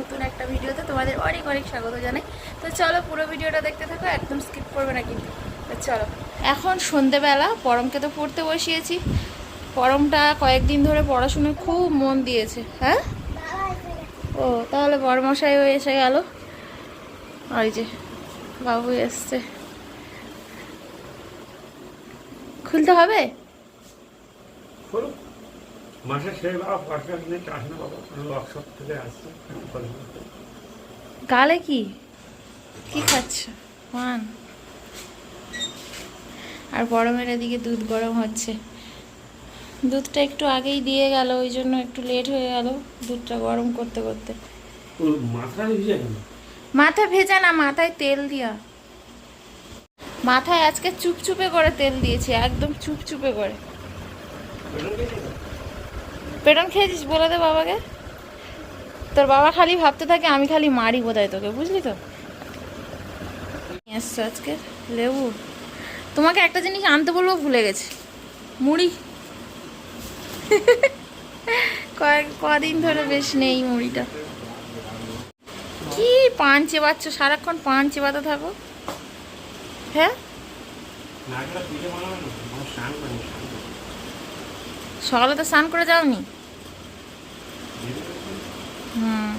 নতুন একটা ভিডিওতে তোমাদের অনেক অনেক স্বাগত জানাই। তো চলো পুরো ভিডিওটা দেখতে থাকো একদম স্কিপ করবে না কিন্তু। তো চলো। এখন সন্ধেবেলা পরমকে তো পড়তে বসিয়েছি। পরমটা কয়েকদিন ধরে পড়াশুনোয় খুব মন দিয়েছে হ্যাঁ? ও তাহলে বড়মশাইও এসে গেল। ওই যে বাবু এসছে। খুলতে হবে? মাসে সেই বাবা পয়সা নিয়ে চাস না বাবা ওয়ার্কশপ থেকে আসছে গালে কি? কি খাচ্ছ? মান। আর গরমের এদিকে দুধ গরম হচ্ছে। দুধটা একটু আগেই দিয়ে গেল ওই জন্য একটু লেট হয়ে গেল দুধটা গরম করতে করতে। মাথা ভিজে কেন? মাথা ভেজা না মাথায় তেল দিয়া। মাথায় আজকে চুপচুপে করে তেল দিয়েছি একদম চুপচুপে করে। পেটন খেয়েছিস বলে দে বাবাকে। তোর বাবা খালি ভাবতে থাকে, আমি খালি মারি বোধহয় তোকে, বুঝলি তো? আজকে লেবু। তোমাকে একটা জিনিস আনতে বলব, ভুলে গেছি। মুড়ি। কয়েক, কদিন ধরে বেশ নেই মুড়িটা। কি পান চেবাচ্ছ, সারাক্ষণ পান চেবাতে থাকো। হ্যাঁ নাকটা পিঠে বানাবে না আমার স্নান করি স্নান করি। সকালে তো স্নান করে যাওনি? হুম।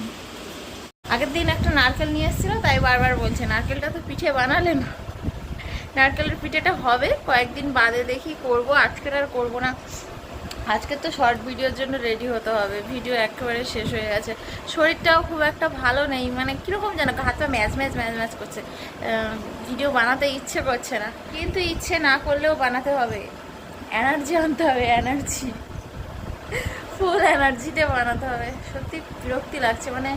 আগের দিন একটা নারকেল নিয়ে এসেছিল, তাই বারবার বলছে, নারকেলটা তো পিঠে বানালে না। নারকেলের পিঠেটা হবে, কয়েকদিন বাদে দেখি করব, আজকের আর করব না। আজকে তো শর্ট ভিডিওর জন্য রেডি হতে হবে ভিডিও একেবারে শেষ হয়ে গেছে। শরীরটাও খুব একটা ভালো নেই মানে কীরকম যেন হাতটা ম্যাচ ম্যাচ ম্যাচ ম্যাচ করছে। ভিডিও বানাতে ইচ্ছে করছে না, কিন্তু ইচ্ছে না করলেও বানাতে হবে। এনার্জি আনতে হবে, এনার্জি। ফুল এনার্জিতে বানাতে হবে। সত্যি বিরক্তি লাগছে। মানে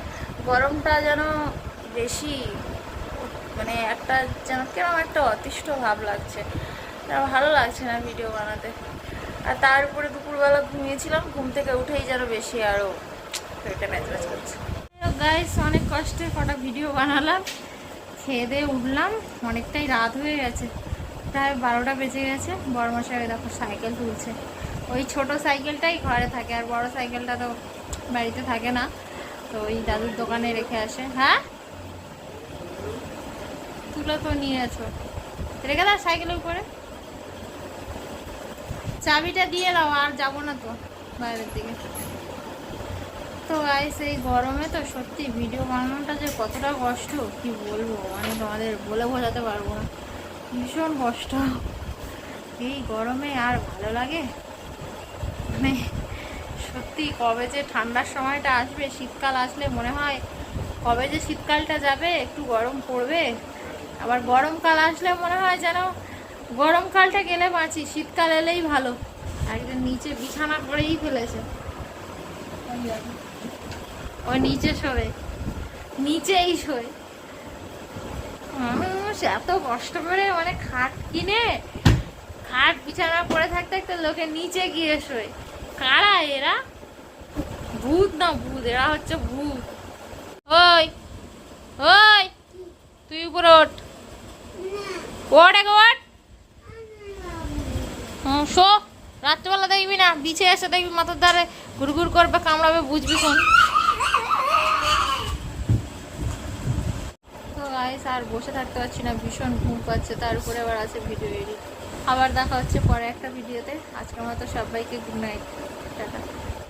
গরমটা যেন বেশি মানে একটা যেন কেরম একটা অতিষ্ঠ ভাব লাগছে। ভালো লাগছে না ভিডিও বানাতে। আর তার উপরে দুপুরবেলা ঘুমিয়েছিলাম, ঘুম থেকে উঠেই যেন বেশি আরও করছে। গাইস অনেক কষ্টে কটা ভিডিও বানালাম। খেয়ে দিয়ে উঠলাম। অনেকটাই রাত হয়ে গেছে। প্রায় বারোটা বেজে গেছে। বড় মশাই দেখো সাইকেল তুলছে। ওই ছোট সাইকেলটাই ঘরে থাকে, আর বড় সাইকেলটা তো বাড়িতে থাকে না। তো ওই দাদুর দোকানে রেখে আসে। হ্যাঁ? তুলে তো নিয়ে আছো। রেখে দাও সাইকেলের উপরে। চাবিটা দিয়ে দাও, আর যাব না তো বাইরের দিকে। তো গাইস এই গরমে তো সত্যি ভিডিও বানানোটা যে কতটা কষ্ট, কি বলব? মানে তোমাদের বলে বোঝাতে পারব না। ভীষণ কষ্ট। এই গরমে আর ভালো লাগে? মানে সত্যি কবে যে ঠান্ডার সময়টা আসবে, শীতকাল আসলে মনে হয় কবে যে শীতকালটা যাবে, একটু গরম পড়বে। আবার গরমকাল আসলে মনে হয় যেন গরমকালটা গেলে বাঁচি, শীতকাল এলেই ভালো। একদিন নিচে বিছানা করেই ফেলেছে। ও নিচে শোয় নিচেই শোয়। মানুষ এত কষ্ট করে মানে খাট কিনে, খাট বিছানা পড়ে থাকতে থাকতে লোকে নিচে গিয়ে শোয়। কারা এরা? ভূত না ভূত? এরা হচ্ছে ভূত। ওই ওই, তুই উপরে ওঠ। ওঠ আগে ওঠ। শো। রাত্রেবেলা দেখবি না, বিছে এসে দেখবি মাথার ধারে ঘুরঘুর করবে, কামড়াবে, বুঝবি কোন তো গাইস আর বসে থাকতে পারছি না, ভীষণ ঘুম পাচ্ছে, তার উপরে আবার আছে ভিডিও এডিট আবার দেখা হচ্ছে পরে একটা ভিডিওতে আজকের মতো সবাইকে গুড নাইট